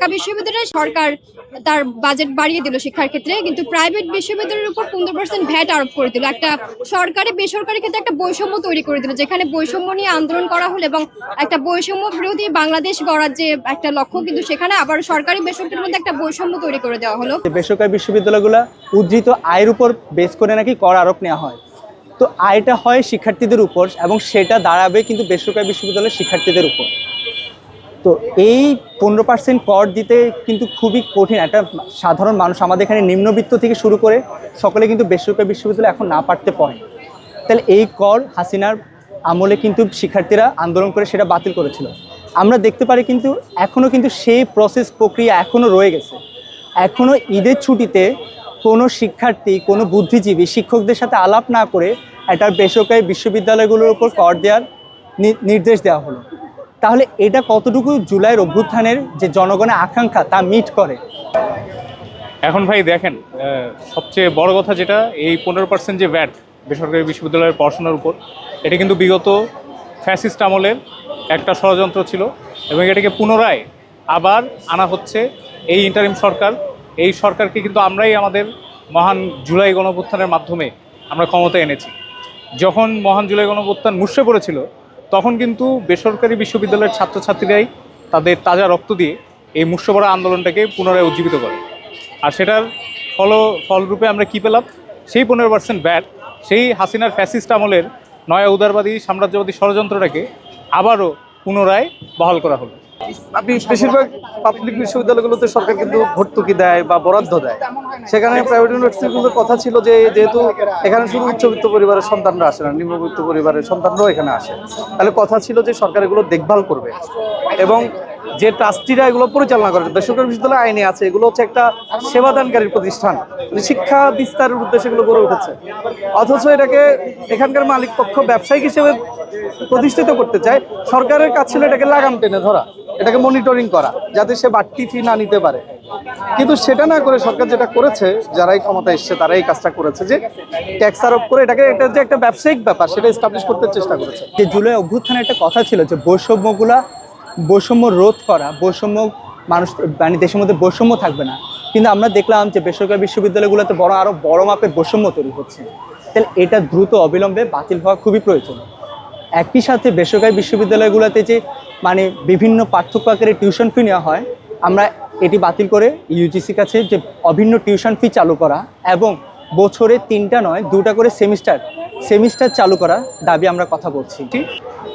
ঢাকা বিশ্ববিদ্যালয়ে সরকার তার বাজেট বাড়িয়ে দিল শিক্ষার ক্ষেত্রে, কিন্তু প্রাইভেট বিশ্ববিদ্যালয়ের উপর পনেরো পার্সেন্ট ভ্যাট আরোপ করে দিল একটা সরকারি, বেসরকারি ক্ষেত্রে একটা বৈষম্য তৈরি করে দিল, যেখানে বৈষম্য নিয়ে আন্দোলন করা হলো এবং একটা বৈষম্য বিরোধী বাংলাদেশ গড়ার যে একটা লক্ষ্য, কিন্তু সেখানে আবার সরকারি, বেসরকারির মধ্যে একটা বৈষম্য তৈরি করে দেওয়া হলো। বেসরকারি বিশ্ববিদ্যালয়গুলো উদ্ধৃত আয়ের উপর বেস করে নাকি কর আরোপ নেওয়া হয়। তো আয়টা হয় শিক্ষার্থীদের উপর এবং সেটা দাঁড়াবে কিন্তু বেসরকারি বিশ্ববিদ্যালয়ের শিক্ষার্থীদের উপর। তো এই পনেরো পার্সেন্ট কর দিতে কিন্তু খুবই কঠিন। একটা সাধারণ মানুষ, আমাদের এখানে নিম্নবিত্ত থেকে শুরু করে সকলে কিন্তু বেসরকারি বিশ্ববিদ্যালয় এখন না পারতে পারে। তাহলে এই কর হাসিনার আমলে কিন্তু শিক্ষার্থীরা আন্দোলন করে সেটা বাতিল করেছিল। আমরা দেখতে পারি কিন্তু এখনও কিন্তু সেই প্রসেস প্রক্রিয়া এখনও রয়ে গেছে। এখনও ঈদের ছুটিতে কোনো শিক্ষার্থী, কোনো বুদ্ধিজীবী, শিক্ষকদের সাথে আলাপ না করে একটা বেসরকারি বিশ্ববিদ্যালয়গুলোর উপর কর দেওয়ার নির্দেশ দেওয়া হলো। তাহলে এটা কতটুকু জুলাইয়ের অভ্যুত্থানের যে জনগণের আকাঙ্ক্ষা তা মিট করে? এখন ভাই দেখেন সবচেয়ে বড় কথা যেটা, এই পনেরো পার্সেন্ট যে ভ্যাট বেসরকারি বিশ্ববিদ্যালয়ের পড়াশোনার উপর, এটা কিন্তু বিগত ফ্যাসিস্ট আমলের একটা ষড়যন্ত্র ছিল এবং এটাকে পুনরায় আবার আনা হচ্ছে এই ইন্টারিম সরকার। এই সরকারকে কিন্তু আমরাই আমাদের মহান জুলাই গণঅভ্যুত্থানের মাধ্যমে আমরা ক্ষমতা এনেছি। যখন মহান জুলাই গণঅভ্যুত্থান মুষড়ে পড়েছিল তখন কিন্তু বেসরকারি বিশ্ববিদ্যালয়ের ছাত্রছাত্রীরাই তাদের তাজা রক্ত দিয়ে এই মুষ্যপড়া আন্দোলনটাকে পুনরায় উজ্জীবিত করে। আর সেটার ফল, ফলরূপে আমরা কি পেলাম? সেই পনেরো পার্সেন্ট ব্যাট, সেই হাসিনার ফ্যাসিস্ট আমলের নয়া উদারবাদী সাম্রাজ্যবাদী ষড়যন্ত্রটাকে আবারও পুনরায় বহাল করা হলো। আপনি বেশিরভাগ পাবলিক বিশ্ববিদ্যালয়গুলোতে সরকার কিন্তু ভর্তুকি দেয় বা বরাদ্দ দেয়। সেখানে প্রাইভেট ইউনিভার্সিটিগুলোর কথা ছিল যে যেহেতু এখানে শুধু উচ্চবিত্ত পরিবারের সন্তানরা আসে না, নিম্নবিত্ত পরিবারের সন্তানরাও এখানে আসে। তাহলে কথা ছিল যে সরকার এগুলো দেখভাল করবে। এবং যে ট্রাস্টিরা এগুলো পরিচালনা করে, বেসরকারি বিশ্ববিদ্যালয় আইনে আছে, এগুলো হচ্ছে একটা সেবাদানকারী প্রতিষ্ঠান। মানে শিক্ষা বিস্তারের উদ্দেশ্যে এগুলো গড়ে উঠেছে। অথচ এটাকে এখানকার মালিক পক্ষ ব্যবসায়িক হিসেবে প্রতিষ্ঠিত করতে চায়, সরকারের কাজ ছিল এটাকে লাগাম টেনে ধরা, এটাকে মনিটরিং করা, যাতে সে বাড়তি ফি না নিতে পারে। কিন্তু সেটা না করে সরকার যেটা করেছে, যারাই ক্ষমতা এসছে, তারাই কাজটা করেছে যে ট্যাক্স আরোপ করে এটাকে একটা যে একটা ব্যবসায়িক ব্যাপার, সেটা এস্টাবলিশ করতে চেষ্টা করেছে। যে জুলাই অভ্যুত্থানের একটা কথা ছিল যে বৈষম্যগুলা বৈষম্য রোধ করা, বৈষম্য মানুষ মানে দেশের মধ্যে বৈষম্য থাকবে না। কিন্তু আমরা দেখলাম যে বেসরকারি বিশ্ববিদ্যালয়গুলোতে বড় আরও বড় মাপের বৈষম্য তৈরি হচ্ছে। তাহলে এটা দ্রুত অবিলম্বে বাতিল হওয়া খুবই প্রয়োজন। একই সাথে বেসরকারি বিশ্ববিদ্যালয়গুলোতে যে মানে বিভিন্ন পার্থক্য আকারে টিউশন ফি নেওয়া হয়, আমরা এটি বাতিল করে ইউজিসির কাছে যে অভিন্ন টিউশন ফি চালু করা এবং বছরে তিনটা নয়, দুটা করে সেমিস্টার সেমিস্টার চালু করা দাবি আমরা কথা বলছি।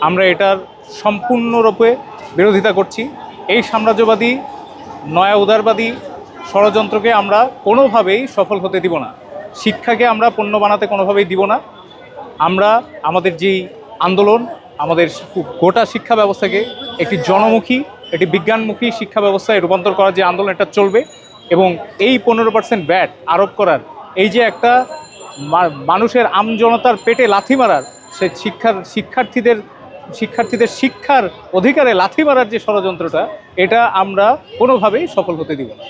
আমরা এটার সম্পূর্ণরূপে বিরোধিতা করছি। এই সাম্রাজ্যবাদী, নয়া উদারবাদী ষড়যন্ত্রকে আমরা কোনোভাবেই সফল হতে দিব না। শিক্ষাকে আমরা পণ্য বানাতে কোনোভাবেই দিব না। আমরা আমাদের যেই আন্দোলন, আমাদের গোটা শিক্ষা ব্যবস্থাকে একটি জনমুখী, একটি বিজ্ঞানমুখী শিক্ষা ব্যবস্থায় রূপান্তর করার যে আন্দোলন, এটা চলবে এবং এই পনেরো পার্সেন্ট ব্যাট আরোপ করার, এই যে একটা মানুষের আমজনতার পেটে লাথি মারার, সে শিক্ষার, শিক্ষার্থীদের শিক্ষার্থীদের শিক্ষার অধিকারে লাথি মারার যে ষড়যন্ত্রটা এটা আমরা কোনোভাবেই সফল হতে দিব না।